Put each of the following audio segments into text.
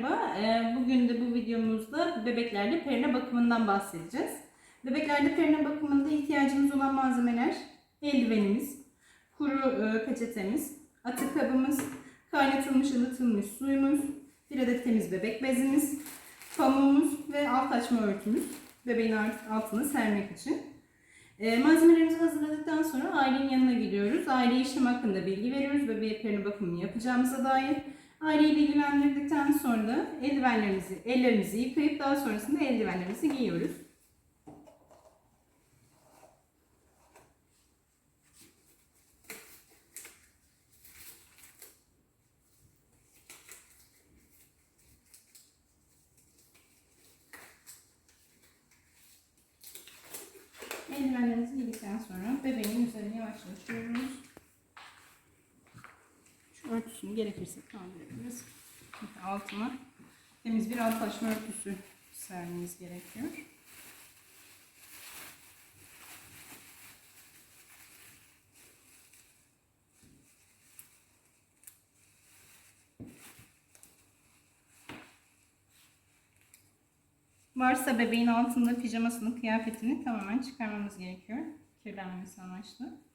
merhaba. Ee, Bugün de bu videomuzda bebeklerde perine bakımından bahsedeceğiz. Bebeklerde perine bakımında ihtiyacımız olan malzemeler eldivenimiz, kuru e, peçetemiz, atık kabımız, kaynatılmış ılıtılmış suyumuz, bir adet temiz bebek bezimiz, pamuğumuz ve alt açma örtümüz bebeğin altını sermek için. E, malzemelerimizi hazırladıktan sonra ailenin yanına gidiyoruz. Aileye işlem hakkında bilgi veriyoruz. Bebeğe perine bakımını yapacağımıza dair. Aileyi bilgilendirdikten sonra da eldivenlerimizi, ellerimizi yıkayıp daha sonrasında eldivenlerimizi giyiyoruz. Eldivenlerimizi giydikten sonra bebeğin üzerine yavaş yavaş. Örtüsünü gerekirse kaldırabiliriz. Altına temiz bir alt açma örtüsü sermemiz gerekiyor. Varsa bebeğin altında pijamasını, kıyafetini tamamen çıkarmamız gerekiyor. Kirlenmemesi amaçlı.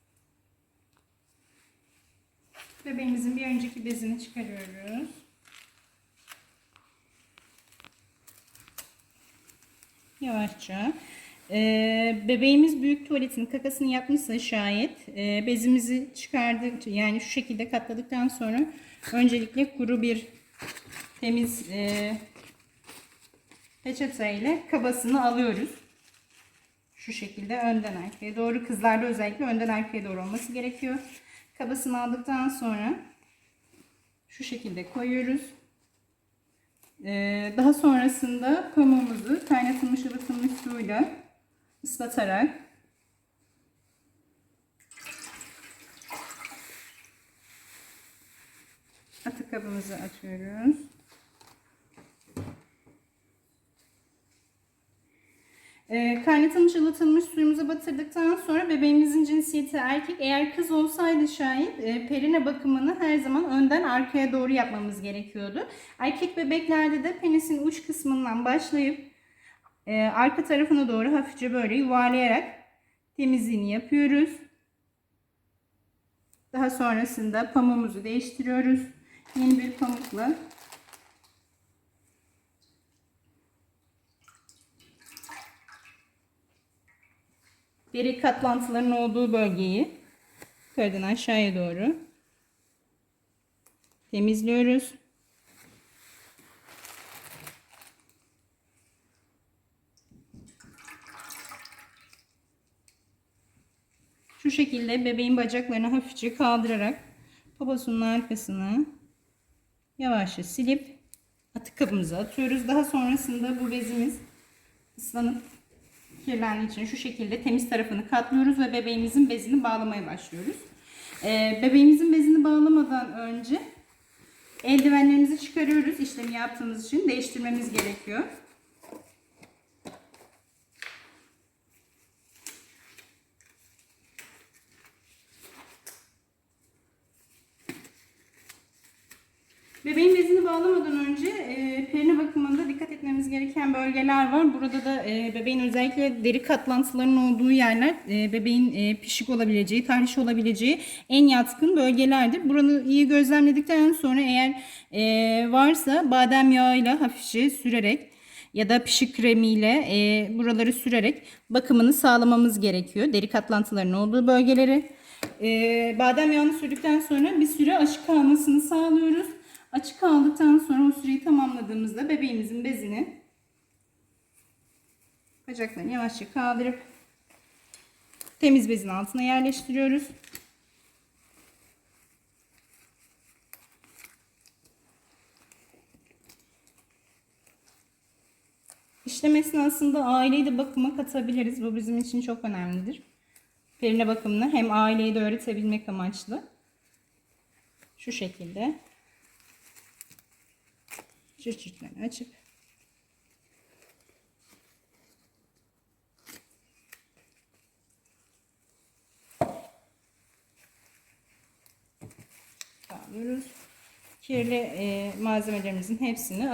Bebeğimizin bir önceki bezini çıkarıyoruz. Yavaşça. Ee, bebeğimiz büyük tuvaletini, kakasını yapmışsa şayet e, bezimizi çıkardık, yani şu şekilde katladıktan sonra öncelikle kuru bir temiz e, peçeteyle kabasını alıyoruz. Şu şekilde önden arkaya doğru. Kızlarda özellikle önden arkaya doğru olması gerekiyor. Kabasını aldıktan sonra şu şekilde koyuyoruz. Ee, daha sonrasında pamuğumuzu kaynatılmış ılıtılmış suyla ıslatarak atık kabımıza atıyoruz. E, kaynatılmış ılıtılmış suyumuza batırdıktan sonra bebeğimizin cinsiyeti erkek. Eğer kız olsaydı şayet e, perine bakımını her zaman önden arkaya doğru yapmamız gerekiyordu. Erkek bebeklerde de penisin uç kısmından başlayıp e, arka tarafına doğru hafifçe böyle yuvarlayarak temizliğini yapıyoruz. Daha sonrasında pamuğumuzu değiştiriyoruz. Yeni bir pamukla deri katlantıların olduğu bölgeyi yukarıdan aşağıya doğru temizliyoruz. Şu şekilde bebeğin bacaklarını hafifçe kaldırarak poposunun arkasını yavaşça silip atık kabımıza atıyoruz. Daha sonrasında bu bezimiz ıslanıp kirlendiği için şu şekilde temiz tarafını katlıyoruz ve bebeğimizin bezini bağlamaya başlıyoruz. Ee, bebeğimizin bezini bağlamadan önce eldivenlerimizi çıkarıyoruz. İşlemi yaptığımız için değiştirmemiz gerekiyor. Bebeğin bezini bağlamadan önce e, perine bakımında dikkat etmemiz gereken bölgeler var. Burada da e, bebeğin özellikle deri katlantılarının olduğu yerler e, bebeğin e, pişik olabileceği, tahriş olabileceği en yatkın bölgelerdir. Buranı iyi gözlemledikten sonra eğer e, varsa badem yağıyla hafifçe sürerek ya da pişik kremiyle e, buraları sürerek bakımını sağlamamız gerekiyor. Deri katlantılarının olduğu bölgeleri. E, badem yağını sürdükten sonra bir süre açık kalmasını sağlıyoruz. Açık kaldıktan sonra o süreyi tamamladığımızda bebeğimizin bezini bacaklarını yavaşça kaldırıp temiz bezin altına yerleştiriyoruz. İşlem esnasında aileyi de bakıma katabiliriz. Bu bizim için çok önemlidir. Perine bakımını hem aileyi de öğretebilmek amaçlı. Şu şekilde çırt çırtlarını açıp bağlıyoruz. Kirli e, malzemelerimizin hepsini